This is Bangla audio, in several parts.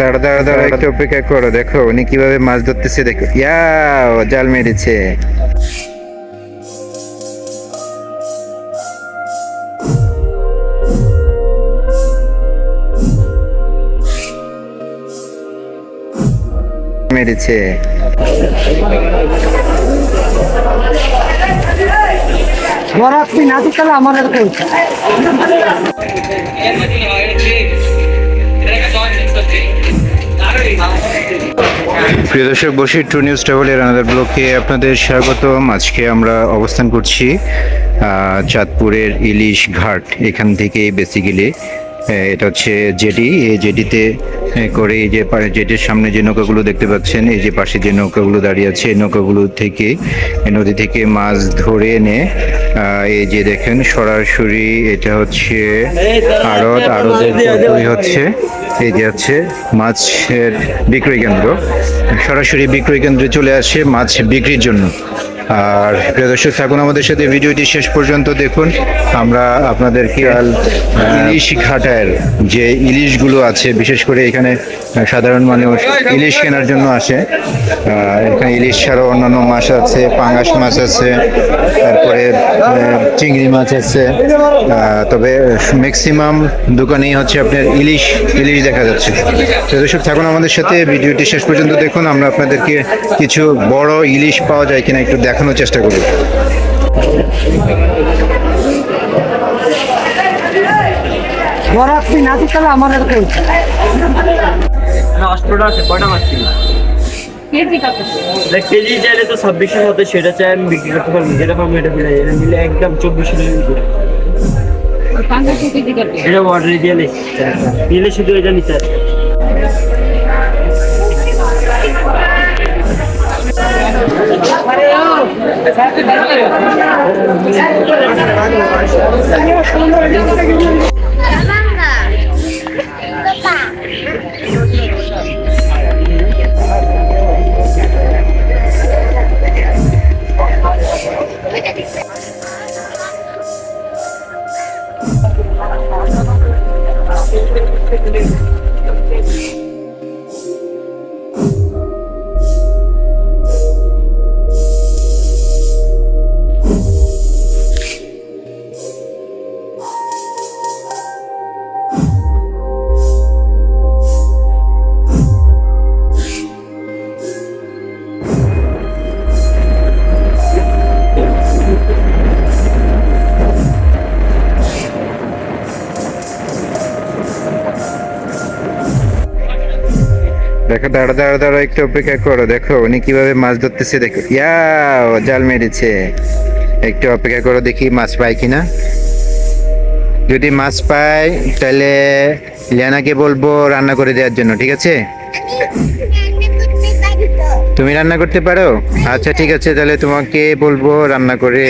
দাঁড়া দাঁড়া দাঁড়া একটু অপেক্ষা করো দেখো উনি কীভাবে মাছ ধরতেছে দেখো। ইয়া জাল মেরেছে। মেরেছে। আমার এরকম প্রিয় দর্শক বসি টু নিউজ ট্রাভেলের আনাদার ব্লকে আপনাদের স্বাগতম। আজকে আমরা অবস্থান করছি চাঁদপুরের ইলিশ ঘাট, এখান থেকে বেসিক্যালি এটা হচ্ছে জেটি এই জেটিতে করে এই যে জেটির সামনে যে নৌকাগুলো দেখতে পাচ্ছেন, এই যে পাশে যে নৌকাগুলো দাঁড়িয়ে আছে, এই নৌকাগুলো থেকে নদী থেকে মাছ ধরে এনে এই যে দেখেন সরাসরি এটা হচ্ছে আড়ত, আড়তের পরপরই হচ্ছে, এই যে হচ্ছে মাছের বিক্রয় কেন্দ্র। সরাসরি বিক্রয় কেন্দ্রে চলে আসে মাছ বিক্রির জন্য। আর প্রিয় দর্শক থাকুন আমাদের সাথে ভিডিওটি শেষ পর্যন্ত দেখুন। আমরা আপনাদেরকে আল ইলিশ ঘাটার যে ইলিশগুলো আছে, বিশেষ করে এখানে সাধারণ মানুষ ইলিশ কেনার জন্য আসে। এখানে ইলিশ ছাড়াও অন্যান্য মাছ আছে, পাঙ্গাস মাছ আছে, তারপরে চিংড়ি মাছ আছে। তবে ম্যাক্সিমাম দোকানেই হচ্ছে আপনার ইলিশ ইলিশ দেখা যাচ্ছে। দর্শক, থাকুন আমাদের সাথে, ভিডিওটি শেষ পর্যন্ত দেখুন। আমরা আপনাদেরকে কিছু বড় ইলিশ পাওয়া যায় কিনা একটু দেখানোর চেষ্টা আমার এরকম আছে কয়টা মাছ ছিল? কেজি চাইলে তো ছাব্বিশের মধ্যে সেটা চাই আমি বিক্রি করতে পারব যেটা পাবো এটা মিলে এটা মিলে একদম চব্বিশ এটা অর্ডার দিয়ে নিচ্ছি নিলে শুধু এটা নিতে 爸爸。দেখো দাঁড়া দাঁড়া দাঁড়া একটু অপেক্ষা করো দেখো উনি কীভাবে মাছ ধরতেছে দেখো। ইয়া জাল মেরেছে। একটু অপেক্ষা করো দেখি মাছ পায় কিনা। যদি মাছ পায় তাহলে লিয়ানাকে বলব রান্না করে দেওয়ার জন্য ঠিক আছে? তুমি রান্না করতে পারো? আচ্ছা ঠিক আছে তাহলে তোমাকে বলব রান্না করে।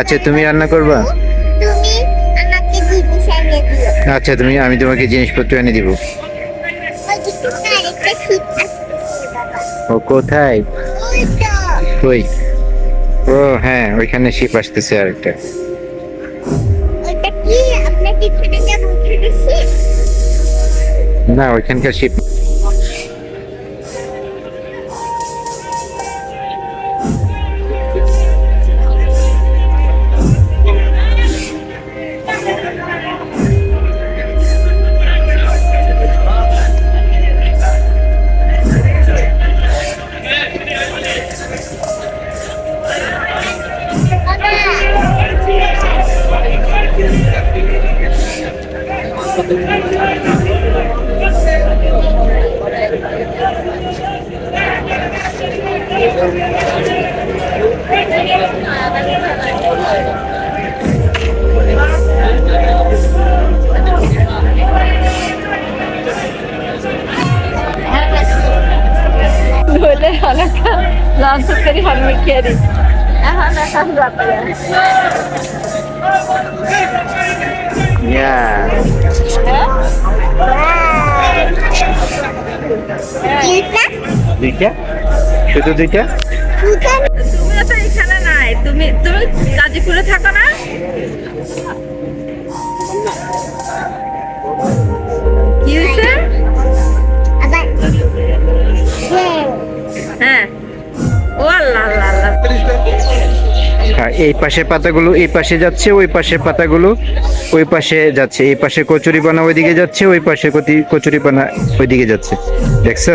আচ্ছা তুমি রান্না করবা? আচ্ছা তুমি আমি তোমাকে জিনিসপত্র এনে দিব। ও কোথায়? ওই কই? ও হ্যাঁ ওইখানে শিপ আসতেছে আরেকটা। না ওইখানকার ship Böyle alaka lansız kari halmek yeri. Aha ben tam zaten. Yeah. দুইটা? শুধু দুইটা। তুমি তো এখানে নাই। তুমি তুমি গাজীপুরে থাকো না? আর এই পাশের পাতাগুলো এই পাশে যাচ্ছে, ওই পাশের পাতাগুলো ওই পাশে যাচ্ছে, এই পাশে কচুরিপানা ওইদিকে যাচ্ছে, ওই পাশে কচুরিপানা ওইদিকে যাচ্ছে। দেখছ?